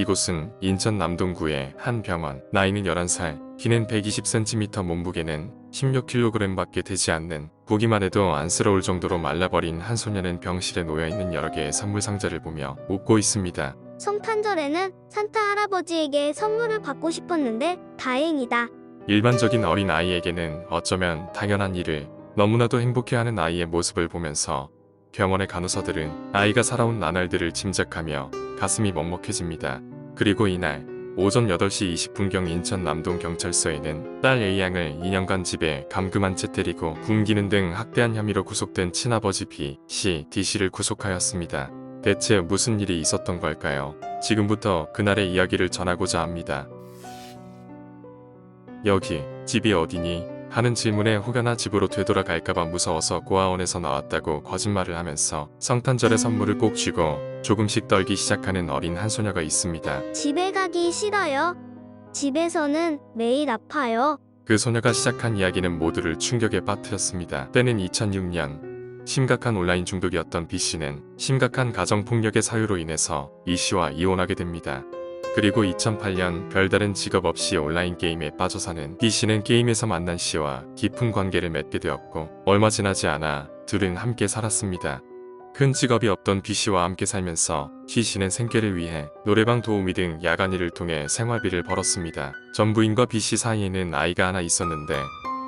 이곳은 인천 남동구의 한 병원. 나이는 11살, 키는 120cm, 몸무게는 16kg밖에 되지 않는 보기만 해도 안쓰러울 정도로 말라버린 한 소녀는 병실에 놓여있는 여러 개의 선물 상자를 보며 웃고 있습니다. 성탄절에는 산타 할아버지에게 선물을 받고 싶었는데 다행이다. 일반적인 어린 아이에게는 어쩌면 당연한 일을 너무나도 행복해하는 아이의 모습을 보면서 병원의 간호사들은 아이가 살아온 나날들을 짐작하며 가슴이 먹먹해집니다. 그리고 이날 오전 8시 20분경 인천 남동 경찰서에는 딸 A양을 2년간 집에 감금한 채 때리고 굶기는 등 학대한 혐의로 구속된 친아버지 B, C, D 씨를 구속하였습니다. 대체 무슨 일이 있었던 걸까요? 지금부터 그날의 이야기를 전하고자 합니다. 여기 집이 어디니? 하는 질문에 혹여나 집으로 되돌아갈까봐 무서워서 고아원에서 나왔다고 거짓말을 하면서 성탄절의 선물을 꼭 쥐고 조금씩 떨기 시작하는 어린 한 소녀가 있습니다. 집에 가기 싫어요. 집에서는 매일 아파요. 그 소녀가 시작한 이야기는 모두를 충격에 빠뜨렸습니다. 때는 2006년 심각한 온라인 중독이었던 B 씨는 심각한 가정 폭력의 사유로 인해서 이 씨와 이혼하게 됩니다. 그리고 2008년 별다른 직업 없이 온라인 게임에 빠져 사는 B 씨는 게임에서 만난 씨와 깊은 관계를 맺게 되었고 얼마 지나지 않아 둘은 함께 살았습니다. 큰 직업이 없던 B 씨와 함께 살면서 C 씨는 생계를 위해 노래방 도우미 등 야간 일을 통해 생활비를 벌었습니다. 전부인과 B 씨 사이에는 아이가 하나 있었는데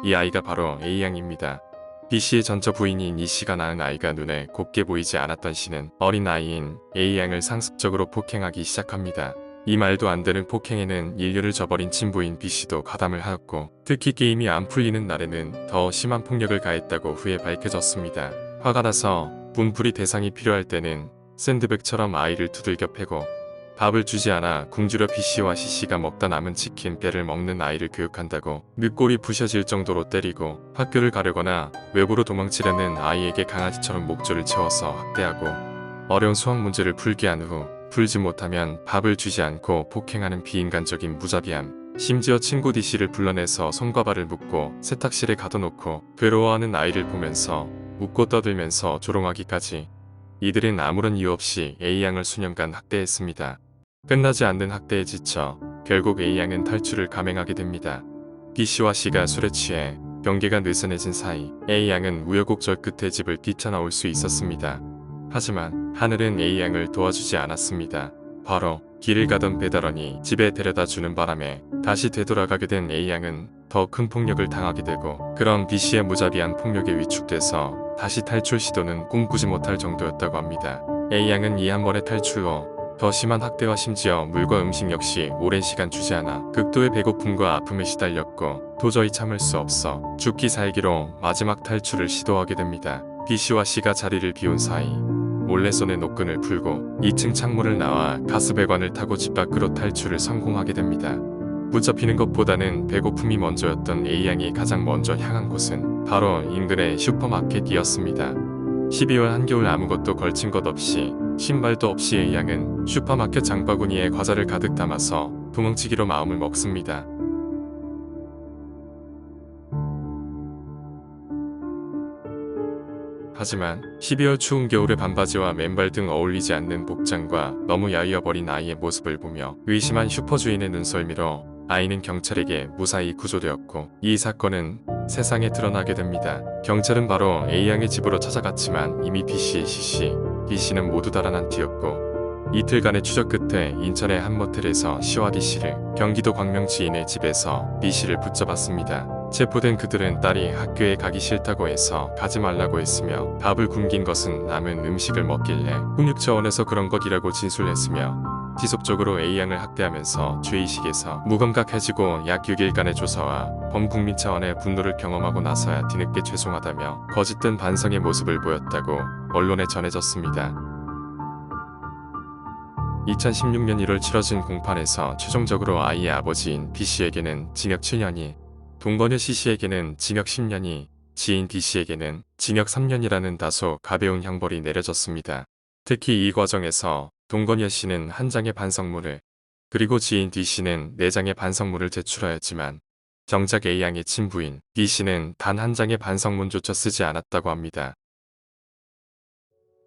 이 아이가 바로 A 양입니다. B 씨의 전처 부인인 이 씨가 낳은 아이가 눈에 곱게 보이지 않았던 씨는 어린 아이인 A 양을 상습적으로 폭행하기 시작합니다. 이 말도 안 되는 폭행에는 인류를 저버린 친부인 B 씨도 가담을 하였고 특히 게임이 안 풀리는 날에는 더 심한 폭력을 가했다고 후에 밝혀졌습니다. 화가 나서 분풀이 대상이 필요할 때는 샌드백처럼 아이를 두들겨 패고 밥을 주지 않아 굶주려 B 씨와 C 씨가 먹다 남은 치킨 뼈를 먹는 아이를 교육한다고 늑골이 부셔질 정도로 때리고 학교를 가려거나 외부로 도망치려는 아이에게 강아지처럼 목줄을 채워서 학대하고 어려운 수학 문제를 풀게 한후 풀지 못하면 밥을 주지 않고 폭행하는 비인간적인 무자비함. 심지어 친구 D씨를 불러내서 손과 발을 묶고 세탁실에 가둬놓고 괴로워하는 아이를 보면서 웃고 떠들면서 조롱하기까지 이들은 아무런 이유 없이 A양을 수년간 학대했습니다. 끝나지 않는 학대에 지쳐 결국 A양은 탈출을 감행하게 됩니다. B씨와 C가 술에 취해 경계가 느슨해진 사이 A양은 우여곡절 끝에 집을 뛰쳐나올 수 있었습니다. 하지만 하늘은 A양을 도와주지 않았습니다. 바로 길을 가던 배달원이 집에 데려다 주는 바람에 다시 되돌아가게 된 A양은 더 큰 폭력을 당하게 되고 그런 B씨의 무자비한 폭력에 위축돼서 다시 탈출 시도는 꿈꾸지 못할 정도였다고 합니다. A양은 이 한 번의 탈출 후 더 심한 학대와 심지어 물과 음식 역시 오랜 시간 주지 않아 극도의 배고픔과 아픔에 시달렸고 도저히 참을 수 없어 죽기 살기로 마지막 탈출을 시도하게 됩니다. B씨와 C가 자리를 비운 사이 몰래 손에 노끈을 풀고 2층 창문을 나와 가스배관을 타고 집 밖으로 탈출을 성공하게 됩니다. 붙잡히는 것보다는 배고픔이 먼저였던 A양이 가장 먼저 향한 곳은 바로 인근의 슈퍼마켓이었습니다. 12월 한겨울 아무것도 걸친 것 없이 신발도 없이 A양은 슈퍼마켓 장바구니에 과자를 가득 담아서 도망치기로 마음을 먹습니다. 하지만 12월 추운 겨울에 반바지와 맨발 등 어울리지 않는 복장과 너무 야위어버린 아이의 모습을 보며 의심한 슈퍼주인의 눈썰미로 아이는 경찰에게 무사히 구조되었고 이 사건은 세상에 드러나게 됩니다. 경찰은 바로 A양의 집으로 찾아갔지만 이미 B씨, C씨, D씨는 모두 달아난 뒤였고 이틀간의 추적 끝에 인천의 한 모텔에서 C와 D씨를 경기도 광명 지인의 집에서 B씨를 붙잡았습니다. 체포된 그들은 딸이 학교에 가기 싫다고 해서 가지 말라고 했으며 밥을 굶긴 것은 남은 음식을 먹길래 훈육차원에서 그런 것이라고 진술했으며 지속적으로 A양을 학대하면서 죄의식에서 무감각해지고 약 6일간의 조사와 범국민 차원의 분노를 경험하고 나서야 뒤늦게 죄송하다며 거짓된 반성의 모습을 보였다고 언론에 전해졌습니다. 2016년 1월 치러진 공판에서 최종적으로 아이의 아버지인 B씨에게는 징역 7년이 동거녀 C씨에게는 징역 10년이 지인 D씨에게는 징역 3년이라는 다소 가벼운 형벌이 내려졌습니다. 특히 이 과정에서 동건여 씨는 한 장의 반성문을 그리고 지인 D 씨는 네 장의 반성문을 제출하였지만 정작 A 양의 친부인 B 씨는 단 한 장의 반성문조차 쓰지 않았다고 합니다.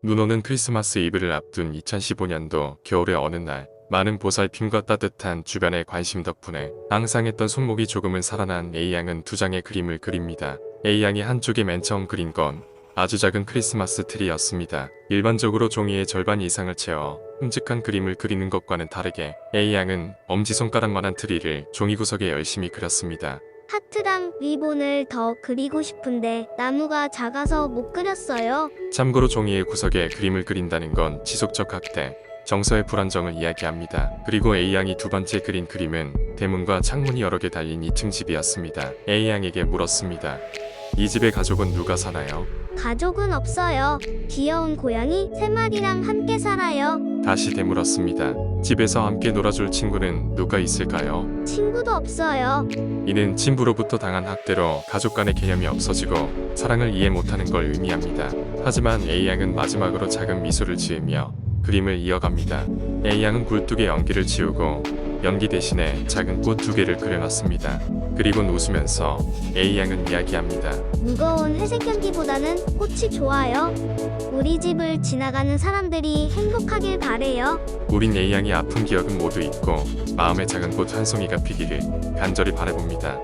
눈 오는 크리스마스 이브를 앞둔 2015년도 겨울의 어느 날 많은 보살핌과 따뜻한 주변의 관심 덕분에 앙상했던 손목이 조금은 살아난 A양은 두 장의 그림을 그립니다. A양이 한쪽에 맨 처음 그린 건 아주 작은 크리스마스 트리였습니다. 일반적으로 종이의 절반 이상을 채워 흠직한 그림을 그리는 것과는 다르게 A양은 엄지손가락만한 트리를 종이 구석에 열심히 그렸습니다. 하트랑 리본을 더 그리고 싶은데 나무가 작아서 못 그렸어요. 참고로 종이의 구석에 그림을 그린다는 건 지속적 학대, 정서의 불안정을 이야기합니다. 그리고 A양이 두 번째 그린 그림은 대문과 창문이 여러 개 달린 2층 집이었습니다. A양에게 물었습니다. 이 집의 가족은 누가 사나요? 가족은 없어요. 귀여운 고양이 세 마리랑 함께 살아요. 다시 되물었습니다. 집에서 함께 놀아줄 친구는 누가 있을까요? 친구도 없어요. 이는 친부로부터 당한 학대로 가족 간의 개념이 없어지고 사랑을 이해 못하는 걸 의미합니다. 하지만 A양은 마지막으로 작은 미소를 지으며 그림을 이어갑니다. A양은 굴뚝에 연기를 지우고 연기 대신에 작은 꽃 두 개를 그려놨습니다. 그리고 웃으면서 A양은 이야기합니다. 무거운 회색 연기보다는 꽃이 좋아요. 우리 집을 지나가는 사람들이 행복하길 바래요. 우린 A양이 아픈 기억은 모두 잊고 마음의 작은 꽃 한 송이가 피기를 간절히 바라봅니다.